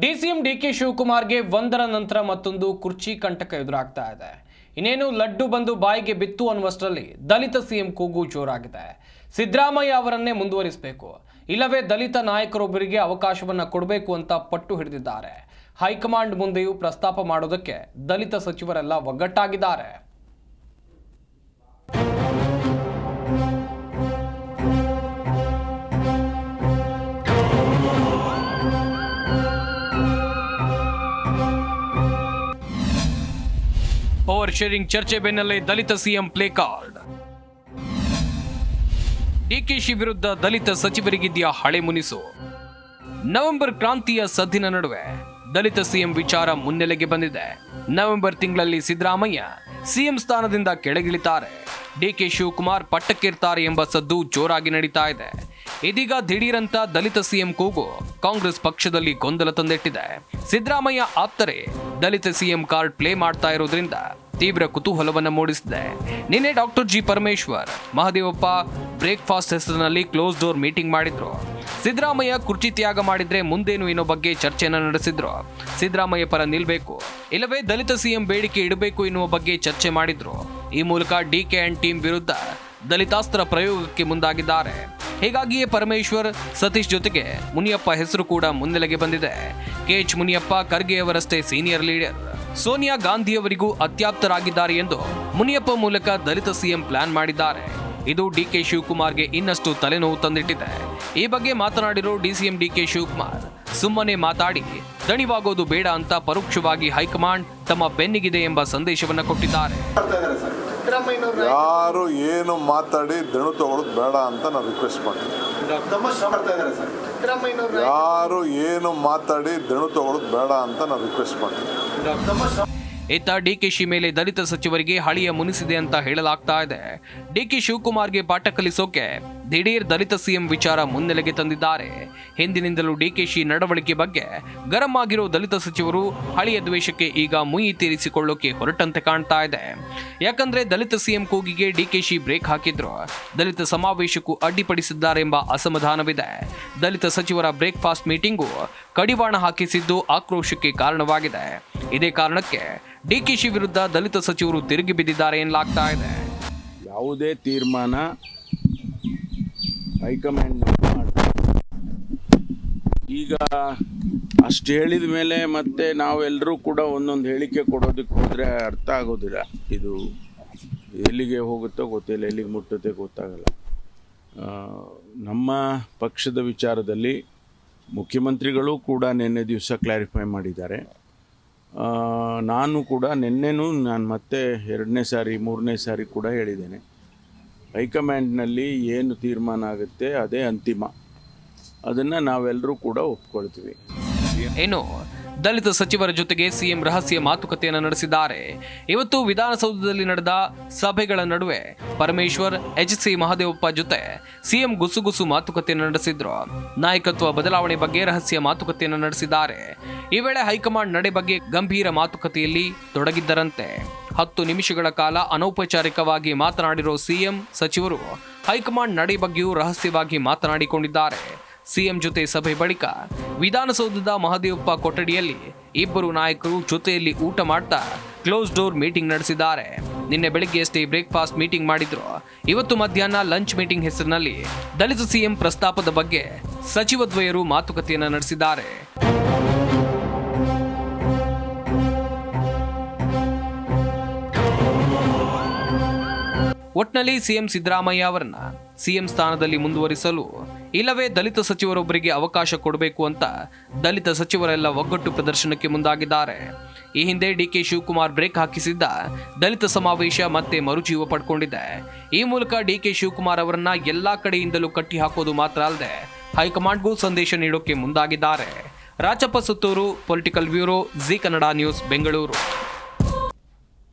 DCM DK ಶಿವಕುಮಾರ್ಗೆ ಒಂದರ ನಂತರ ಮತ್ತೊಂದು ಕುರ್ಚಿ ಕಂಟಕ ಎದುರಾಗ್ತಾ ಇದೆ. ಇನ್ನೇನು ಲಡ್ಡು ಬಂದು ಬಾಯಿಗೆ ಬಿತ್ತು ಅನ್ನುವಷ್ಟರಲ್ಲಿ ದಲಿತ ಸಿಎಂ ಕೂಗು ಜೋರಾಗಿದೆ. ಸಿದ್ದರಾಮಯ್ಯ ಅವರನ್ನೇ ಮುಂದುವರಿಸಬೇಕು. ಇಲ್ಲವೇ ದಲಿತ ನಾಯಕರೊಬ್ಬರಿಗೆ ಅವಕಾಶವನ್ನು ಕೊಡಬೇಕು ಅಂತ ಪಟ್ಟು ಹಿಡಿದಿದ್ದಾರೆ. ಹೈಕಮಾಂಡ್ ಮುಂದೆಯೂ ಪ್ರಸ್ತಾಪ ಮಾಡೋದಕ್ಕೆ ದಲಿತ ಸಚಿವರೆಲ್ಲ ಒಗ್ಗಟ್ಟಾಗಿದ್ದಾರೆ. ಪವರ್ ಶೇರಿಂಗ್ ಚರ್ಚೆ ಬೆನ್ನಲ್ಲೇ ದಲಿತ ಸಿಎಂ ಪ್ಲೇ ಕಾರ್ಡ್. ಡಿಕೆಶಿ ವಿರುದ್ಧ ದಲಿತ ಸಚಿವರಿಗಿದ್ಯಾ ಹಳೆ ಮುನಿಸು. ನವೆಂಬರ್ ಕ್ರಾಂತಿಯ ಸದ್ದಿನ ನಡುವೆ ದಲಿತ ಸಿಎಂ ವಿಚಾರ ಮುನ್ನೆಲೆಗೆ ಬಂದಿದೆ. ನವೆಂಬರ್ ತಿಂಗಳಲ್ಲಿ ಸಿದ್ದರಾಮಯ್ಯ ಸಿಎಂ ಸ್ಥಾನದಿಂದ ಕೆಳಗಿಳಿತಾರೆ. ಡಿಕೆ ಶಿವಕುಮಾರ್ ಪಟ್ಟಕ್ಕೇರ್ತಾರೆ ಎಂಬ ಸದ್ದು ಜೋರಾಗಿ ನಡೀತಾ ಇದೆ. ಇದೀಗ ದಿಢೀರಂತ ದಲಿತ ಸಿಎಂ ಕೂಗು ಕಾಂಗ್ರೆಸ್ ಪಕ್ಷದಲ್ಲಿ ಗೊಂದಲ ತಂದಿಟ್ಟಿದೆ. ಸಿದ್ದರಾಮಯ್ಯ ಆಪ್ತರೆ ದಲಿತ ಸಿಎಂ ಕಾರ್ಡ್ ಪ್ಲೇ ಮಾಡ್ತಾ ಇರೋದ್ರಿಂದ ತೀವ್ರ ಕುತೂಹಲವನ್ನ ಮೂಡಿಸಿದೆ. ನಿನ್ನೆ doctor G Parameshwar, Mahadevappa breakfast ಹೆಸರಿನಲ್ಲಿ ಕ್ಲೋಸ್ ಡೋರ್ ಮೀಟಿಂಗ್ ಮಾಡಿದ್ರು. ಸಿದ್ದರಾಮಯ್ಯ ಕುರ್ಚಿ ತ್ಯಾಗ ಮಾಡಿದ್ರೆ ಮುಂದೇನು ಇನ್ನೋ ಬಗ್ಗೆ ಚರ್ಚೆಯನ್ನು ನಡೆಸಿದ್ರು. ಸಿದ್ದರಾಮಯ್ಯ ಪರ ನಿಲ್ಬೇಕು. ಇಲ್ಲವೇ ದಲಿತ ಸಿಎಂ ಬೇಡಿಕೆ ಇಡಬೇಕು ಎನ್ನುವ ಬಗ್ಗೆ ಚರ್ಚೆ ಮಾಡಿದ್ರು. ಈ ಮೂಲಕ ಡಿಕೆ ಅಂಡ್ ಟೀಮ್ ವಿರುದ್ಧ ದಲಿತಾಸ್ತ್ರ ಪ್ರಯೋಗಕ್ಕೆ ಮುಂದಾಗಿದ್ದಾರೆ. ಹೀಗಾಗಿಯೇ ಪರಮೇಶ್ವರ್ ಸತೀಶ್ ಜೊತೆಗೆ ಮುನಿಯಪ್ಪ ಹೆಸರು ಕೂಡ ಮುನ್ನೆಲೆಗೆ ಬಂದಿದೆ. ಕೆಎಚ್ ಮುನಿಯಪ್ಪ ಖರ್ಗೆಯವರಷ್ಟೇ ಸೀನಿಯರ್ ಲೀಡರ್. ಸೋನಿಯಾ ಗಾಂಧಿಯವರಿಗೂ ಅತ್ಯಾಪ್ತರಾಗಿದ್ದಾರೆ ಎಂದು ಮುನಿಯಪ್ಪ ಮೂಲಕ ದಲಿತ ಸಿಎಂ ಪ್ಲಾನ್ ಮಾಡಿದ್ದಾರೆ. ಇದು ಡಿಕೆ ಶಿವಕುಮಾರ್ಗೆ ಇನ್ನಷ್ಟು ತಲೆನೋವು ತಂದಿಟ್ಟಿದೆ. ಈ ಬಗ್ಗೆ ಮಾತನಾಡಿರೋ ಡಿಸಿಎಂ ಡಿಕೆ ಶಿವಕುಮಾರ್, ಸುಮ್ಮನೆ ಮಾತಾಡಿ, ದಣಿವಾಗೋದು ಬೇಡ ಅಂತ ಪರೋಕ್ಷವಾಗಿ ಹೈಕಮಾಂಡ್ ತಮ್ಮ ಬೆನ್ನಿಗಿದೆ ಎಂಬ ಸಂದೇಶವನ್ನು ಕೊಟ್ಟಿದ್ದಾರೆ ಮಾಡ್ತಾ ಇದ್ದಾರೆ ಸರ್ ಸಿದ್ದರಾಮಯ್ಯನವ್ರು ಯಾರು ಏನು ಮಾತಾಡಿ ದಣು ತಗೊಳ್ಳೋದು ಬೇಡ ಅಂತ ನಾನು ರಿಕ್ವೆಸ್ಟ್ ಮಾಡ್ತೀನಿ ಯಾರು ಏನು ಮಾತಾಡಿ ದಣು ತಗೊಳ್ಳೋದು ಬೇಡ ಅಂತ ನಾನು ರಿಕ್ವೆಸ್ಟ್ ಮಾಡ್ತೀನಿ ಇತ್ತ ಡಿಕೆಶಿ ಮೇಲೆ ದಲಿತ ಸಚಿವರಿಗೆ ಹಳಿಯ ಮುನಿಸಿದೆ ಅಂತ ಹೇಳಲಾಗ್ತಾ ಇದೆ. ಡಿಕೆ ಶಿವಕುಮಾರ್ಗೆ ಪಾಠ ಕಲಿಸೋಕೆ ದಿಢೀರ್ ದಲಿತ ಸಿಎಂ ವಿಚಾರ ಮುನ್ನೆಲೆಗೆ ತಂದಿದ್ದಾರೆ. ಹಿಂದಿನಿಂದಲೂ ಡಿಕೆಶಿ ನಡವಳಿಕೆ ಬಗ್ಗೆ ಗರಂ ಆಗಿರೋ ದಲಿತ ಸಚಿವರು ಹಳಿಯ ದ್ವೇಷಕ್ಕೆ ಈಗ ಮುಯಿ ತೀರಿಸಿಕೊಳ್ಳೋಕೆ ಹೊರಟಂತೆ ಕಾಣ್ತಾ ಇದೆ. ಯಾಕಂದ್ರೆ ದಲಿತ ಸಿಎಂ ಕೂಗಿಗೆ ಡಿಕೆಶಿ ಬ್ರೇಕ್ ಹಾಕಿದ್ರು. ದಲಿತ ಸಮಾವೇಶಕ್ಕೂ ಅಡ್ಡಿಪಡಿಸಿದ್ದಾರೆಂಬ ಅಸಮಾಧಾನವಿದೆ. ದಲಿತ ಸಚಿವರ ಬ್ರೇಕ್ಫಾಸ್ಟ್ ಮೀಟಿಂಗು ಕಡಿವಾಣ ಹಾಕಿಸಿದ್ದು ಆಕ್ರೋಶಕ್ಕೆ ಕಾರಣವಾಗಿದೆ. ಇದೇ ಕಾರಣಕ್ಕೆ ಡಿಕೆಶಿ ವಿರುದ್ಧ ದಲಿತ ಸಚಿವರು ತಿರುಗಿ ಬಿದ್ದಿದ್ದಾರೆ ಎನ್ನಲಾಗ್ತಾ ಇದೆ. ಯಾವುದೇ ತೀರ್ಮಾನ ಹೈಕಮಾಂಡ್ ಈಗ ಅಷ್ಟು ಹೇಳಿದ ಮೇಲೆ ಮತ್ತೆ ನಾವೆಲ್ಲರೂ ಕೂಡ ಒಂದೊಂದು ಹೇಳಿಕೆ ಕೊಡೋದಕ್ಕೆ ಹೋದರೆ ಅರ್ಥ ಆಗೋದಿಲ್ಲ. ಇದು ಎಲ್ಲಿಗೆ ಹೋಗುತ್ತೋ ಗೊತ್ತಿಲ್ಲ, ಎಲ್ಲಿಗೆ ಮುಟ್ಟುತ್ತೆ ಗೊತ್ತಾಗಲ್ಲ. ನಮ್ಮ ಪಕ್ಷದ ವಿಚಾರದಲ್ಲಿ ಮುಖ್ಯಮಂತ್ರಿಗಳು ಕೂಡ ನಿನ್ನೆ ದಿವಸ ಕ್ಲಾರಿಫೈ ಮಾಡಿದ್ದಾರೆ. ನಾನು ಕೂಡ ನಿನ್ನೆನೂ ನಾನು ಮತ್ತೆ ಎರಡನೇ ಸಾರಿ, ಮೂರನೇ ಸಾರಿ ಕೂಡ ಹೇಳಿದ್ದೇನೆ. ಹೈಕಮಾಂಡ್ನಲ್ಲಿ ಏನು ತೀರ್ಮಾನ ಆಗುತ್ತೆ ಅದೇ ಅಂತಿಮ. ಅದನ್ನು ನಾವೆಲ್ಲರೂ ಕೂಡ ಒಪ್ಕೊಳ್ತೀವಿ. ಇನ್ನು ದಲಿತ ಸಚಿವರ ಜೊತೆಗೆ ಸಿಎಂ ರಹಸ್ಯ ಮಾತುಕತೆಯನ್ನು ನಡೆಸಿದ್ದಾರೆ. ಇವತ್ತು ವಿಧಾನಸೌಧದಲ್ಲಿ ನಡೆದ ಸಭೆಗಳ ನಡುವೆ ಪರಮೇಶ್ವರ್, ಎಚ್ ಸಿ ಮಹದೇವಪ್ಪ ಜೊತೆ ಸಿಎಂ ಗುಸುಗುಸು ಮಾತುಕತೆಯನ್ನು ನಡೆಸಿದ್ರು. ನಾಯಕತ್ವ ಬದಲಾವಣೆ ಬಗ್ಗೆ ರಹಸ್ಯ ಮಾತುಕತೆಯನ್ನು ನಡೆಸಿದ್ದಾರೆ. ಈ ವೇಳೆ ಹೈಕಮಾಂಡ್ ನಡೆ ಬಗ್ಗೆ ಗಂಭೀರ ಮಾತುಕತೆಯಲ್ಲಿ ತೊಡಗಿದ್ದರಂತೆ. ಹತ್ತು ನಿಮಿಷಗಳ ಕಾಲ ಅನೌಪಚಾರಿಕವಾಗಿ ಮಾತನಾಡಿರೋ ಸಿಎಂ, ಸಚಿವರು ಹೈಕಮಾಂಡ್ ನಡೆ ಬಗ್ಗೆಯೂ ರಹಸ್ಯವಾಗಿ ಮಾತನಾಡಿಕೊಂಡಿದ್ದಾರೆ. ಸಿಎಂ ಜೊತೆ ಸಭೆ ಬಳಿಕ ವಿಧಾನಸೌಧದ ಮಹದೇವಪ್ಪ ಕೊಠಡಿಯಲ್ಲಿ ಇಬ್ಬರು ನಾಯಕರು ಜೊತೆಯಲ್ಲಿ ಊಟ ಮಾಡ್ತಾ ಕ್ಲೋಸ್ ಡೋರ್ ಮೀಟಿಂಗ್ ನಡೆಸಿದ್ದಾರೆ. ನಿನ್ನೆ ಬೆಳಿಗ್ಗೆಯಷ್ಟೇ ಬ್ರೇಕ್ಫಾಸ್ಟ್ ಮೀಟಿಂಗ್ ಮಾಡಿದ್ರು. ಇವತ್ತು ಮಧ್ಯಾಹ್ನ ಲಂಚ್ ಮೀಟಿಂಗ್ ಹೆಸರಿನಲ್ಲಿ ದಲಿತ ಸಿಎಂ ಪ್ರಸ್ತಾಪದ ಬಗ್ಗೆ ಸಚಿವ ದ್ವಯರು ಮಾತುಕತೆಯನ್ನು ನಡೆಸಿದ್ದಾರೆ. ಒಟ್ನಲ್ಲಿ ಸಿಎಂ ಸಿದ್ದರಾಮಯ್ಯ ಅವರನ್ನ ಸಿಎಂ ಸ್ಥಾನದಲ್ಲಿ ಮುಂದುವರಿಸಲು ಇಲ್ಲವೇ ದಲಿತ ಸಚಿವರೊಬ್ಬರಿಗೆ ಅವಕಾಶ ಕೊಡಬೇಕು ಅಂತ ದಲಿತ ಸಚಿವರೆಲ್ಲ ಒಗ್ಗಟ್ಟು ಪ್ರದರ್ಶನಕ್ಕೆ ಮುಂದಾಗಿದ್ದಾರೆ. ಈ ಹಿಂದೆ ಡಿಕೆ ಶಿವಕುಮಾರ್ ಬ್ರೇಕ್ ಹಾಕಿಸಿದ್ದ ದಲಿತ ಸಮಾವೇಶ ಮತ್ತೆ ಮರುಜೀವ ಪಡ್ಕೊಂಡಿದೆ. ಈ ಮೂಲಕ ಡಿಕೆ ಶಿವಕುಮಾರ್ ಅವರನ್ನ ಎಲ್ಲಾ ಕಡೆಯಿಂದಲೂ ಕಟ್ಟಿ ಹಾಕೋದು ಮಾತ್ರ ಅಲ್ಲದೆ ಹೈಕಮಾಂಡ್ಗೂ ಸಂದೇಶ ನೀಡೋಕೆ ಮುಂದಾಗಿದ್ದಾರೆ. Rachappa Suttur, political bureau, Zee Kannada news, Bengaluru.